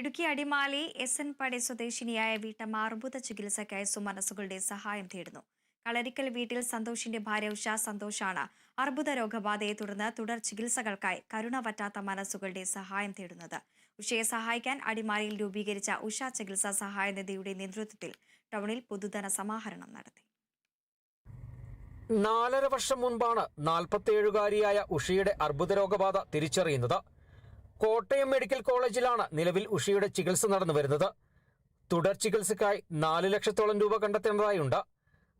Idukki Adimali S N പടി സ്വദേശിനിയായ വീട്ടമ്മ അർബുദ ചികിത്സയ്ക്കായി സുമനസുകളുടെ സഹായം തേടുന്നു. കളരിക്കൽ വീട്ടിൽ സന്തോഷിന്റെ ഭാര്യ ഉഷ സന്തോഷാണ് അർബുദ രോഗബാധയെ തുടർന്ന് തുടർ ചികിത്സകൾക്കായി കരുണ പറ്റാത്ത മനസ്സുകളുടെ സഹായം തേടുന്നത്. ഉഷയെ സഹായിക്കാൻ അടിമാലിയിൽ രൂപീകരിച്ച ഉഷ ചികിത്സാ സഹായ നിധിയുടെ നേതൃത്വത്തിൽ ടൗണിൽ പൊതുധന സമാഹരണം നടത്തി. നാലര വർഷം മുൻപാണ് നാൽപ്പത്തിയേഴുകാരിയായ ഉഷയുടെ അർബുദ രോഗബാധ തിരിച്ചറിയുന്നത്. കോട്ടയം മെഡിക്കൽ കോളേജിലാണ് നിലവിൽ ഉഷയുടെ ചികിത്സ നടന്നു വരുന്നത്. തുടർ ചികിത്സയ്ക്കായി നാല് ലക്ഷത്തോളം രൂപ കണ്ടെത്തേണ്ടതായുണ്ട്.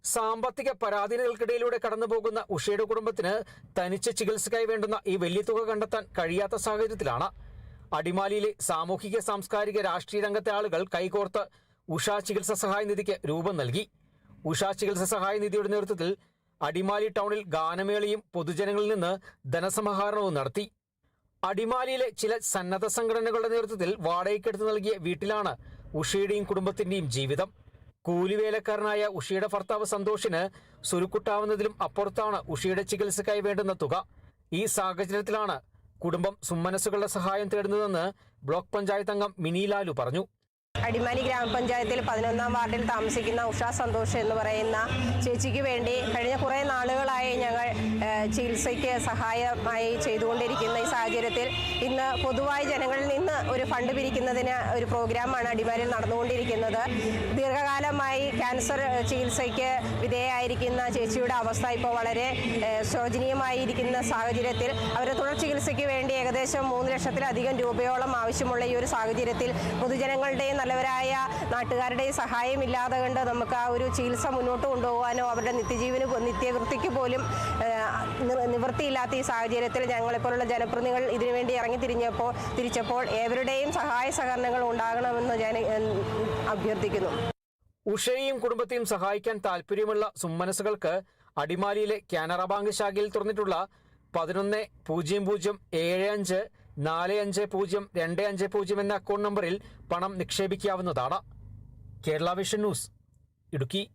സാമ്പത്തിക പരാധീനതകൾക്കിടയിലൂടെ കടന്നുപോകുന്ന ഉഷയുടെ കുടുംബത്തിന് തനിച്ച് ചികിത്സയ്ക്കായി വേണ്ടുന്ന ഈ വലിയ തുക കണ്ടെത്താൻ കഴിയാത്ത സാഹചര്യത്തിലാണ്. അടിമാലിയിലെ സാമൂഹിക സാംസ്കാരിക രാഷ്ട്രീയ രംഗത്തെ ആളുകൾ കൈകോർത്ത് ഉഷ ചികിത്സ സഹായ നിധിക്ക് രൂപം നൽകി. ഉഷ ചികിത്സ സഹായ നിധിയുടെ നേതൃത്വത്തിൽ അടിമാലി ടൗണിൽ ഗാനമേളയും പൊതുജനങ്ങളിൽ നിന്ന് ധനസമാഹരണവും നടത്തി. അടിമാലിയിലെ ചില സന്നദ്ധ സംഘടനകളുടെ നേതൃത്വത്തിൽ വാടകയ്ക്കെടുത്ത് നൽകിയ വീട്ടിലാണ് ഉഷയുടെയും കുടുംബത്തിന്റെയും ജീവിതം. കൂലിവേലക്കാരനായ ഉഷയുടെ ഭർത്താവ് സന്തോഷിന് സുരുക്കുട്ടാവുന്നതിലും അപ്പുറത്താണ് ഉഷയുടെ ചികിത്സയ്ക്കായി വേണ്ടുന്ന തുക. ഈ സാഹചര്യത്തിലാണ് കുടുംബം സുമ്മനസ്സുകളുടെ സഹായം തേടുന്നതെന്ന് ബ്ലോക്ക് പഞ്ചായത്ത് അംഗം മിനി ലാലു പറഞ്ഞു. അടിമാലി ഗ്രാമപഞ്ചായത്തിൽ പതിനൊന്നാം വാർഡിൽ താമസിക്കുന്ന ഉഷ സന്തോഷ് എന്ന് പറയുന്ന ചേച്ചിക്ക് വേണ്ടി കഴിഞ്ഞ കുറേ നാളുകളായി ഞങ്ങൾ ചികിത്സയ്ക്ക് സഹായമായി ചെയ്തുകൊണ്ടിരിക്കുന്ന ഈ സാഹചര്യത്തിൽ ഇന്ന് പൊതുവായി ജനങ്ങളിൽ നിന്ന് ഒരു ഫണ്ട് പിരിക്കുന്നതിന് ഒരു പ്രോഗ്രാമാണ് അടിമാലിയിൽ നടന്നുകൊണ്ടിരിക്കുന്നത്. ദീർഘകാലമായി ക്യാൻസർ ചികിത്സയ്ക്ക് വിധേയമായിരിക്കുന്ന ചേച്ചിയുടെ അവസ്ഥ ഇപ്പോൾ വളരെ ശോചനീയമായിരിക്കുന്ന സാഹചര്യത്തിൽ അവരെ തുടർ ചികിത്സയ്ക്ക് വേണ്ടി ഏകദേശം മൂന്ന് ലക്ഷത്തിലധികം രൂപയോളം ആവശ്യമുള്ള ഈ ഒരു സാഹചര്യത്തിൽ പൊതുജനങ്ങളുടെയും നല്ലവരായ നാട്ടുകാരുടെയും സഹായം ഇല്ലാതെ കണ്ട് നമുക്ക് ആ ഒരു ചികിത്സ മുന്നോട്ട് കൊണ്ടുപോകാനോ അവരുടെ നിത്യജീവന നിത്യവൃത്തിക്ക് പോലും നിവൃത്തിയില്ലാത്ത ഈ സാഹചര്യത്തിൽ ഞങ്ങളെപ്പോലുള്ള ജനപ്രതിനിധികൾ ഇതിനുവേണ്ടി ഇറങ്ങി തിരിഞ്ഞപ്പോൾ തിരിച്ചപ്പോൾ ഏവരുടെയും സഹായ സഹകരണങ്ങൾ ഉണ്ടാകണമെന്ന് ഞാൻ അഭ്യർത്ഥിക്കുന്നു. ഉഷയെയും കുടുംബത്തെയും സഹായിക്കാൻ താല്പര്യമുള്ള സുമ്മനസുകൾക്ക് അടിമാലിയിലെ കാനറ ബാങ്ക് ശാഖയിൽ തുറന്നിട്ടുള്ള പതിനൊന്ന് പൂജ്യം പൂജ്യം ഏഴ് അഞ്ച് നാല് അഞ്ച് പൂജ്യം രണ്ട് അഞ്ച് പൂജ്യം എന്ന അക്കൗണ്ട് നമ്പറിൽ പണം നിക്ഷേപിക്കാവുന്നതാണ്. Kerala vision news Idukki.